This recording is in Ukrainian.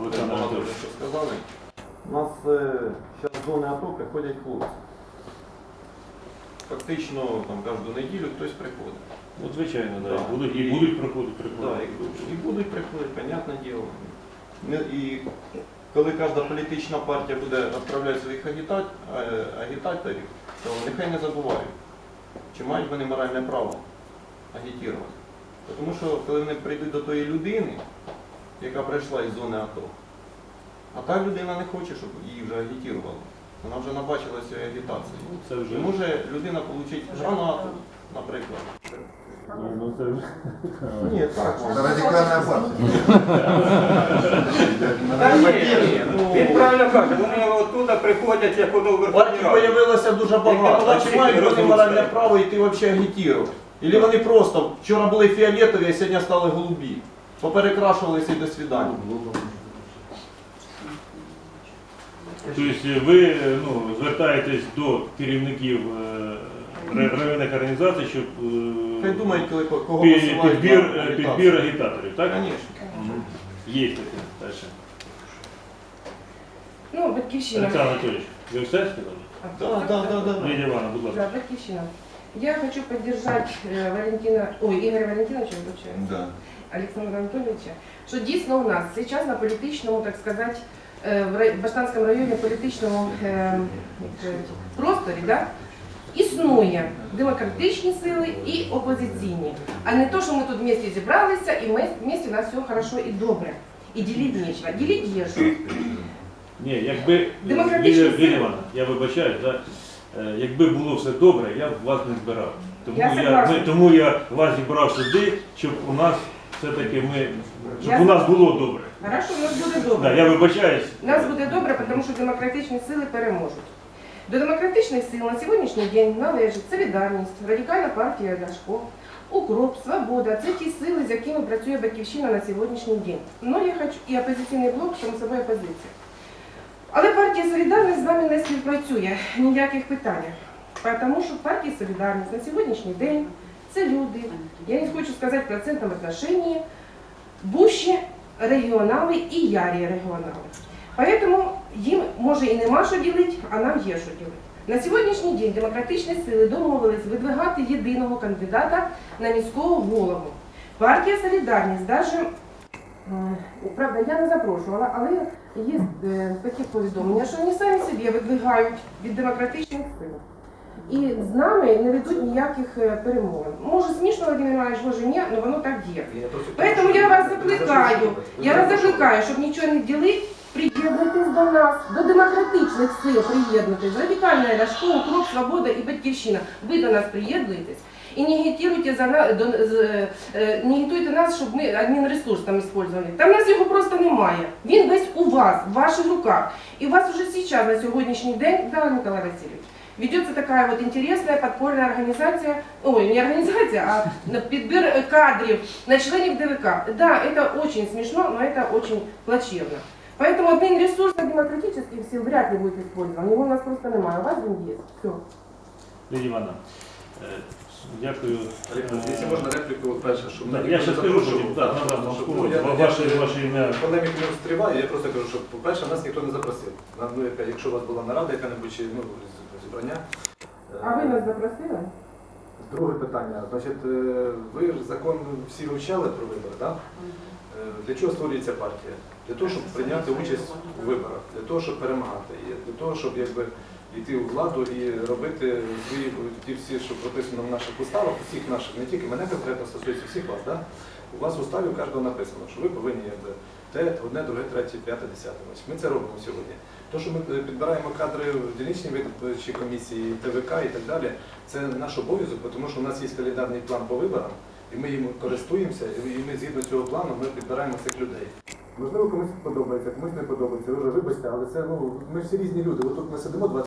Олександр багато Анатолійович. вже що сказали. У нас зараз з зони АТО приходять хлопці. Фактично там кожну неділю хтось приходить. Ну, звичайно, да. Да. І будуть, і будуть проходити, Да, приходити. і, і будуть приходити, понятне діло. І коли кожна політична партія буде відправляти своїх агіта... е, агітаторів, то нехай не забувають, чи мають вони моральне право агітувати. Тому що коли вони прийдуть до тої людини, яка прийшла із зони АТО, а та людина не хоче, щоб її вже агітували. Вона вже набачила цієї агітації. Ну, Це вже... І може людина отримати гранату, наприклад. Ні, ну, це вже... Ні, так. Это радикальная партия. Та ні, ні, ну, він правильно каже, вони оттуда приходять, як воно в Верховній Партій Раді. появилося дуже багато. А чи мають вони моральне право йти взагалі агітувати? Ілі вони просто вчора були фіолетові, а сьогодні стали голубі. Поперекрашувалися і до свидання. Тобто ви е, ну, звертаєтесь до керівників е, районних організацій, щоб е, Хай думають, коли кого пі- посилають підбір, на е, агітацію. підбір агітаторів, так? Звісно. Мгм. Є таке. Далі. Ну, батьківщина. Олександр Анатолійович, ви все сказали? Так, так, так, так. Лідія Івановна, будь ласка. Да, батьківщина. Я хочу поддержать э, Валентина, ой, Игоря Валентиновича, вибачаю, Да. Александра Анатольевича, що дійсно у нас зараз на політичному, так сказати, е, в Баштанському районі політичному е, просторі, да, існує демократичні сили і опозиційні. А не то, що ми тут вместе зібралися і ми вместе у нас все хорошо і добре. І ділити нічого. Є що. Ні, якби. Лідія я вибачаюсь, да? Е, якби було все добре, я б вас не збирав. Тому Я я, ми, тому я вас зібрав сюди, щоб у нас все-таки ми, щоб Я у нас було добре. Хорошо, у нас буде Да, добре. я вибачаюсь. У нас буде добре, тому що демократичні сили переможуть. До демократичних сил на сьогоднішній день належить солідарність, радикальна партія Ляшко, Укроп, Свобода. Це ті сили, з якими працює Батьківщина на сьогоднішній день. Ну, я хочу і опозиційний блок, само собою опозиція. Але партія Солідарність з нами не співпрацює в ніяких питаннях. Тому що партія Солідарність на сьогоднішній день це люди, я не хочу сказати в процентному отношении, бущі регіонали і ярі регіонали. Поэтому їм може і нема що ділити, а нам є що ділити. На сьогоднішній день демократичні сили домовились видвигати єдиного кандидата на міського голову. Партія Солідарність даже, е, правда, я не запрошувала, але є е, такі повідомлення, що вони самі собі видвигають від демократичних сил. І з нами не ведуть ніяких е, перемовин. Може смішно, Владимир Іванович, може ні, але воно так є. Поэтому я вас закликаю, я вас закликаю, щоб нічого не ділити, приєднуйтесь до нас, до демократичних сил приєднуйтесь, радикальна Ляшко, Укроп, Свобода і Батьківщина. Ви до нас приєднуєтесь. І не агітуйте за на, до, з, е, не агітуйте нас, щоб ми адмінресурс там использовали. Там нас його просто немає. Він весь у вас, в ваших руках. І у вас уже сейчас, на сьогоднішній день, да, Николай Васильевич, ведется такая вот интересная подпольная организация, ой, не организация, а на подбор э, кадров на членов ДВК. Да, это очень смешно, но это очень плачевно. Поэтому один ресурс демократических сил вряд ли будет использован. Его у нас просто немає, у вас він є. Все. Лідія Івановна, е, дякую. Олег, Е, Якщо можна репліку, перше, щоб так, мене Я ніхто ще не скажу, запрошував, потім, так, так, надам вам щоб- слово. ну, я- Ваше, я- ваше ім'я. Полеміки не встріваю, я просто кажу, що, по-перше, нас ніхто не запросив. На- Ну, яка- якщо у вас була нарада, яка-небудь чи ну, з- зібрання. А ви нас запросили? Друге питання. Значить, е, ви ж закон всі вивчали про вибори, так? Е, Для чого створюється партія? Для того, щоб прийняти участь у виборах, для того, щоб перемагати, для того, щоб якби йти у владу і робити свої ті всі, що прописано в наших уставах, усіх наших, не тільки мене конкретно стосується всіх вас, да? у вас в уставі у кожного написано, що ви повинні якби, те, одне, друге, третє, п'яте, десяте. Ми це робимо сьогодні. То, що ми е, підбираємо кадри в дільничній виборчій комісії, ТВК і так далі, це наш обов'язок, тому що у нас є календарний план по виборам, і ми їм користуємося, і ми згідно цього плану ми підбираємо цих людей. Можливо, комусь подобається, комусь не подобається. Ви вже вибачте, але це ну ми всі різні люди. От тут ми сидимо 20